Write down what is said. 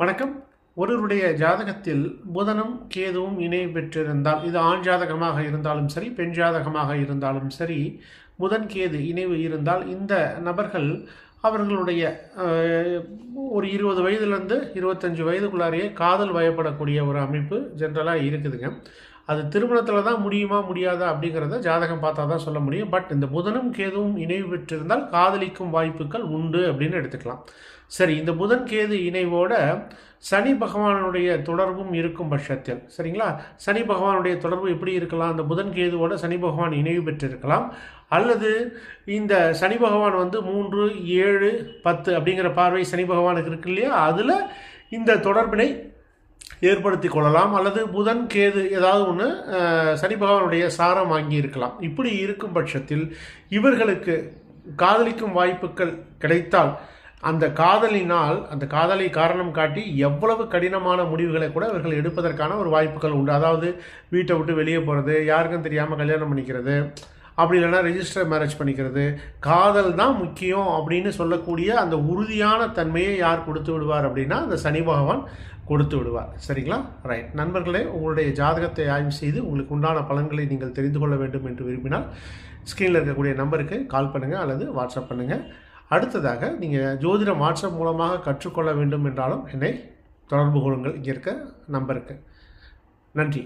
வணக்கம். ஒருவருடைய ஜாதகத்தில் புதனும் கேதுவும் இணை பெற்றிருந்தால் இது ஆண் ஜாதகமாக இருந்தாலும் சரி பெண் ஜாதகமாக இருந்தாலும் சரி புதன் கேது இணைவு இருந்தால் இந்த நபர்கள் அவர்களுடைய ஒரு இருபது வயதுலேருந்து இருபத்தஞ்சு வயதுக்குள்ளாரையே காதல் வயப்படக்கூடிய ஒரு அமைப்பு ஜென்ரலாக இருக்குதுங்க. அது திருமணத்தில் தான் முடியுமா முடியாதா அப்படிங்கிறத ஜாதகம் பார்த்தா தான் சொல்ல முடியும். பட் இந்த புதனும் கேதுவும் இணைவு பெற்றிருந்தால் காதலிக்கும் வாய்ப்புகள் உண்டு அப்படின்னு எடுத்துக்கலாம். சரி இந்த புதன் கேது இணைவோட சனி பகவானுடைய தொடர்பும் இருக்கும் பட்சத்தில். சரிங்களா? சனி பகவானுடைய தொடர்பு எப்படி இருக்கலாம்? அந்த புதன் கேதுவோட சனி பகவான் இணைவு பெற்றிருக்கலாம். அல்லது இந்த சனி பகவான் வந்து மூன்று ஏழு பத்து அப்படிங்கிற பார்வை சனி பகவானுக்கு இருக்கு இல்லையா? அதில் இந்த தொடர்பினை ஏற்படுத்தி கொள்ளலாம். அல்லது புதன் கேது ஏதாவது ஒன்று சனி பகவானுடைய சாரம் வாங்கி இருக்கலாம். இப்படி இருக்கும் பட்சத்தில் இவர்களுக்கு காதலிக்கும் வாய்ப்புகள் கிடைத்தால் அந்த காதலினால் அந்த காதலை காரணம் காட்டி எவ்வளவு கடினமான முடிவுகளை கூட இவர்கள் எடுப்பதற்கான ஒரு வாய்ப்புகள் உண்டு. அதாவது வீட்டை விட்டு வெளியே போகிறது யாருக்கும் தெரியாமல் கல்யாணம் பண்ணிக்கிறது அப்படி இல்லைன்னா ரெஜிஸ்டர் மேரேஜ் பண்ணிக்கிறது. காதல் தான் முக்கியம் அப்படின்னு சொல்லக்கூடிய அந்த உறுதியான தன்மையை யார் கொடுத்து விடுவார் அப்படின்னா அந்த சனி பகவான் கொடுத்து விடுவார். சரிங்களா? ரைட் நண்பர்களே உங்களுடைய ஜாதகத்தை ஆய்வு செய்து உங்களுக்கு உண்டான பலன்களை நீங்கள் தெரிந்து கொள்ள வேண்டும் என்று விரும்பினால் ஸ்க்ரீனில் இருக்கக்கூடிய நம்பருக்கு கால் பண்ணுங்கள் அல்லது வாட்ஸ்அப் பண்ணுங்கள் அடுத்ததாக நீங்கள் ஜோதிடம் வாட்ஸ்அப் மூலமாக கற்றுக்கொள்ள வேண்டும் என்றாலும் என்னை தொடர்பு கொள்ளுங்கள். இங்கே இருக்க நம்பருக்கு. நன்றி.